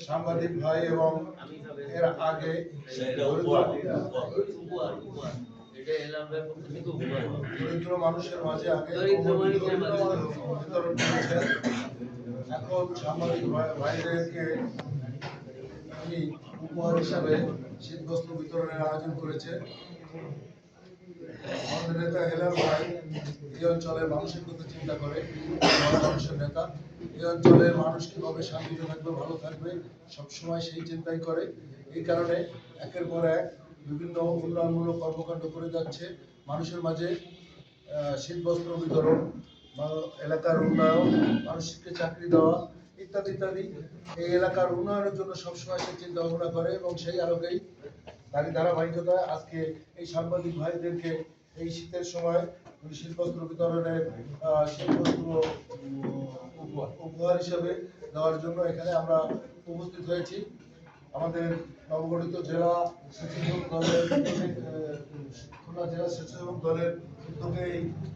সাংবাদিক ভাই এবং এর আগে দরিদ্র মানুষের মাঝে আগে। বিতরণ করেছেন এখন ভাইদেরকে উপহার হিসাবে বিতরণের আয়োজন করেছে। আমাদের নেতা হেলাল ভাই এই অঞ্চলের মানুষের কথা চিন্তা করে মানুষের নেতা। এই অঞ্চলের মানুষ কীভাবে শান্তিতে থাকবে ভালো থাকবে সবসময় সেই চিন্তাই করে। এই কারণে একের পর এক বিভিন্ন উন্নয়নমূলক কর্মকাণ্ড করে যাচ্ছে। মানুষের মাঝে শীত বস্ত্র বিতরণ, বা এলাকার উন্নয়ন, মানুষকে চাকরি দেওয়া ইত্যাদি ইত্যাদি। এই এলাকার উন্নয়নের জন্য সবসময় সে চিন্তা ভাবনা করে এবং সেই আলোকেই তারই ধারাবাহিকতা আজকে এই সাংবাদিক ভাইদেরকে এই শীতের সময় শীতবস্ত্র বিতরণের শীতবস্ত্র উপহার হিসেবে দেওয়ার জন্য এখানে আমরা উপস্থিত হয়েছি। আমাদের নবগঠিত জেলা স্বেচ্ছাসেবক দলের খুলনা জেলা স্বেচ্ছাসেবক দলের উদ্যোগে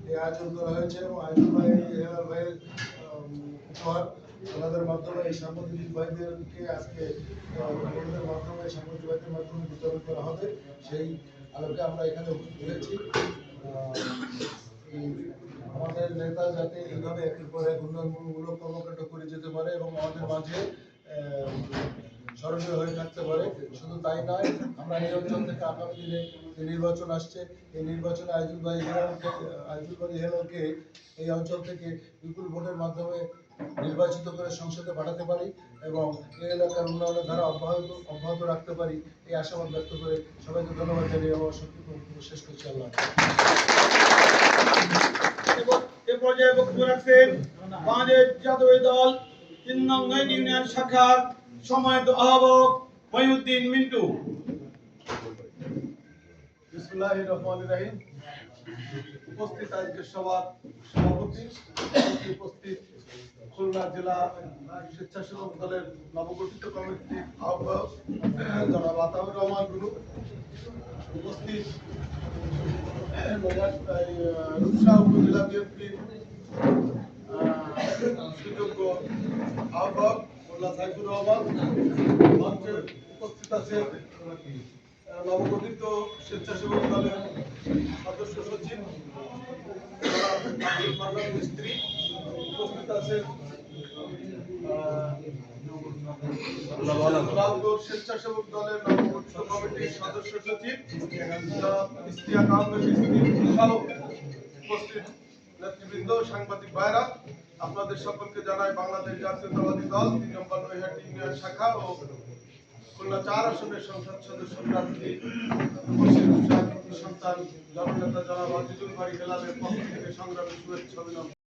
এই আয়োজন করা হয়েছে এবং আয়োজন ভাই হেলাল ভাইয়ের উপহার। ওনাদের মাধ্যমে এই সাংবাদিক ভাইদেরকে আজকে ওনাদের মাধ্যমে সাংবাদিক ভাইদের মাধ্যমে বিতরণ করা হবে। সেই আলোকে আমরা এখানে উপস্থিত আমাদের নেতা যাতে এইভাবে একের পর এক উন্নয়নমূলক কর্মকাণ্ড করে যেতে পারে এবং আমাদের মাঝে স্মরণীয় হয়ে থাকতে পারে। শুধু তাই নয়, আমরা এই অঞ্চল থেকে আগামী দিনে যে নির্বাচন আসছে, এই নির্বাচনে আইজুল ভাই আইজুল ভাই হেলালকে এই অঞ্চল থেকে বিপুল ভোটের মাধ্যমে নির্বাচিত করে সংসদে পাঠাতে পারি এবং এই এলাকার উন্নয়নের ধারা অব্যাহত অব্যাহত রাখতে পারি, এই আশাবাদ ব্যক্ত করে সবাইকে ধন্যবাদ জানিয়ে আমার বক্তব্য শেষ করছি আল্লাহ পর্যায়ে বক্তব্য রাখছেন বাংলাদেশ জাতীয় দল, তিন নং ইউনিয়ন শাখার সময়ত আহ্বায়ক মহিউদ্দিন, মিন্টু। বিসমুল্লাহির উপস্থিত সভার সভাপতি উপস্থিত খুলনা জেলা স্বেচ্ছাসেবক দলের নবগঠিত আহ্বায়ক, জনাব আতাউর রহমান গুরু। উপস্থিত রূপসা উপজেলা বিএনপির সুযোগ্য আহ্বায়ক মোল্লা সাইফুর রহমান, মঞ্চে উপস্থিত আছেন নবগঠিত স্বেচ্ছাসেবক দলের সদস্য সচিব মিস্ত্রি উপস্থিত আছেন স্বেচ্ছাসেবক দলের নবগঠিত কমিটির সদস্য সচিব উপস্থিত নেতৃবৃন্দ, সাংবাদিক ভাইরা। আপনাদের সকলকে জানাই বাংলাদেশ জাতীয়তাবাদী দল, তিন নম্বর শাখা ও খুলনা চার আসনের সংসদ সদস্য প্রার্থী। সন্তান, জননেতা জনাব আজিজুল বাড়ি গেলামের পক্ষ থেকে সংগ্রামী শুভেচ্ছা অভিনন্দন।